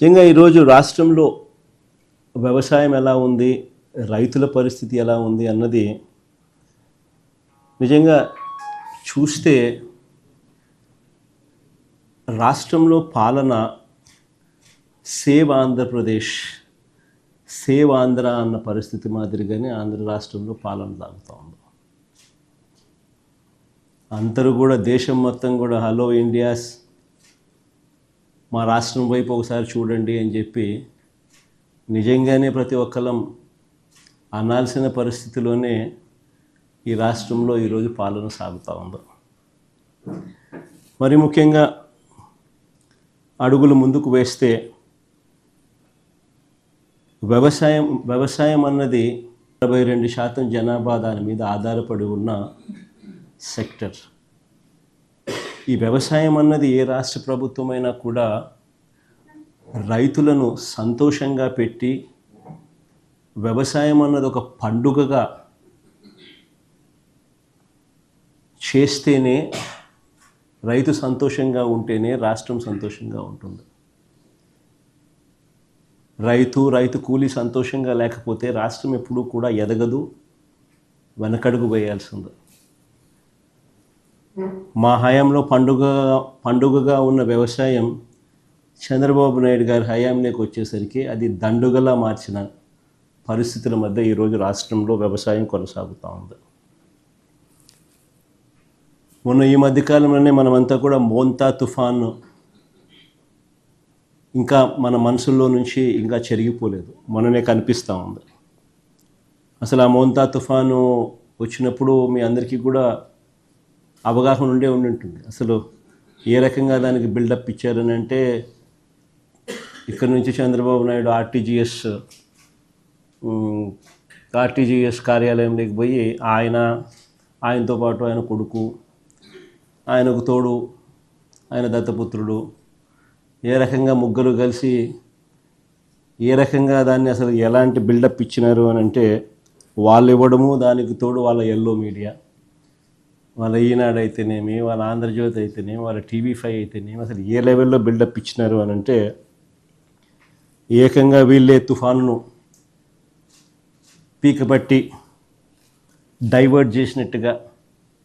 నిజంగా ఈరోజు రాష్ట్రంలో వ్యవసాయం ఎలా ఉంది రైతుల పరిస్థితి ఎలా ఉంది అన్నది నిజంగా చూస్తే రాష్ట్రంలో పాలన సేవ్ ఆంధ్రప్రదేశ్ సేవ్ ఆంధ్ర అన్న పరిస్థితి మాదిరిగానే ఆంధ్ర రాష్ట్రంలో పాలన సాగుతూ ఉంది. అందరూ కూడా దేశం మొత్తం కూడా హలో ఇండియాస్ మా రాష్ట్రం వైపు ఒకసారి చూడండి అని చెప్పి నిజంగానే ప్రతి ఒక్కరం అనాల్సిన పరిస్థితిలోనే ఈ రాష్ట్రంలో ఈరోజు పాలన సాగుతూ ఉంది. మరి ముఖ్యంగా అడుగులు ముందుకు వేస్తే వ్యవసాయం వ్యవసాయం అన్నది అరవై రెండు శాతం జనాభా దాని మీద ఆధారపడి ఉన్న సెక్టర్. ఈ వ్యవసాయం అన్నది ఏ రాష్ట్ర ప్రభుత్వమైనా కూడా రైతులను సంతోషంగా పెట్టి వ్యవసాయం అన్నది ఒక పండుగగా చేస్తేనే రైతు సంతోషంగా ఉంటేనే రాష్ట్రం సంతోషంగా ఉంటుంది. రైతు రైతు కూలీ సంతోషంగా లేకపోతే రాష్ట్రం ఎప్పుడూ కూడా ఎదగదు వెనకడుగు వేయాల్సిందే మా హయాంలో పండుగ పండుగగా ఉన్న వ్యవసాయం చంద్రబాబు నాయుడు గారి హయాంలోకి వచ్చేసరికి అది దండుగలా మార్చిన పరిస్థితుల మధ్య ఈరోజు రాష్ట్రంలో వ్యవసాయం కొనసాగుతూ ఉంది. మొన్న ఈ మధ్యకాలంలోనే మనమంతా కూడా మోంతా తుఫాను ఇంకా మన మనసుల్లో నుంచి ఇంకా చెరిగిపోలేదు. మననే కనిపిస్తూ ఉంది. అసలు ఆ మోంతా తుఫాను వచ్చినప్పుడు మీ అందరికీ కూడా అవగాహన ఉండే ఉండి ఉంటుంది అసలు ఏ రకంగా దానికి బిల్డప్ ఇచ్చారని అంటే ఇక్కడ నుంచి చంద్రబాబు నాయుడు ఆర్టీజీఎస్ ఆర్టీజీఎస్ కార్యాలయంలోకి పోయి ఆయన ఆయనతో పాటు ఆయన కొడుకు ఆయనకు తోడు ఆయన దత్తపుత్రుడు ఏ రకంగా ముగ్గురు కలిసి ఏ రకంగా దాన్ని అసలు ఎలాంటి బిల్డప్ ఇచ్చినారు అని అంటే వాళ్ళు ఇవ్వడము దానికి తోడు వాళ్ళ ఎల్లో మీడియా వాళ్ళ ఈనాడు అయితేనేమి వాళ్ళ ఆంధ్రజ్యోతి అయితేనేమి వాళ్ళ టీవీ ఫైవ్ అయితేనేమి అసలు ఏ లెవెల్లో బిల్డప్ ఇచ్చినారు అని అంటే ఏకంగా వీళ్ళే తుఫాను పీకబట్టి డైవర్ట్ చేసినట్టుగా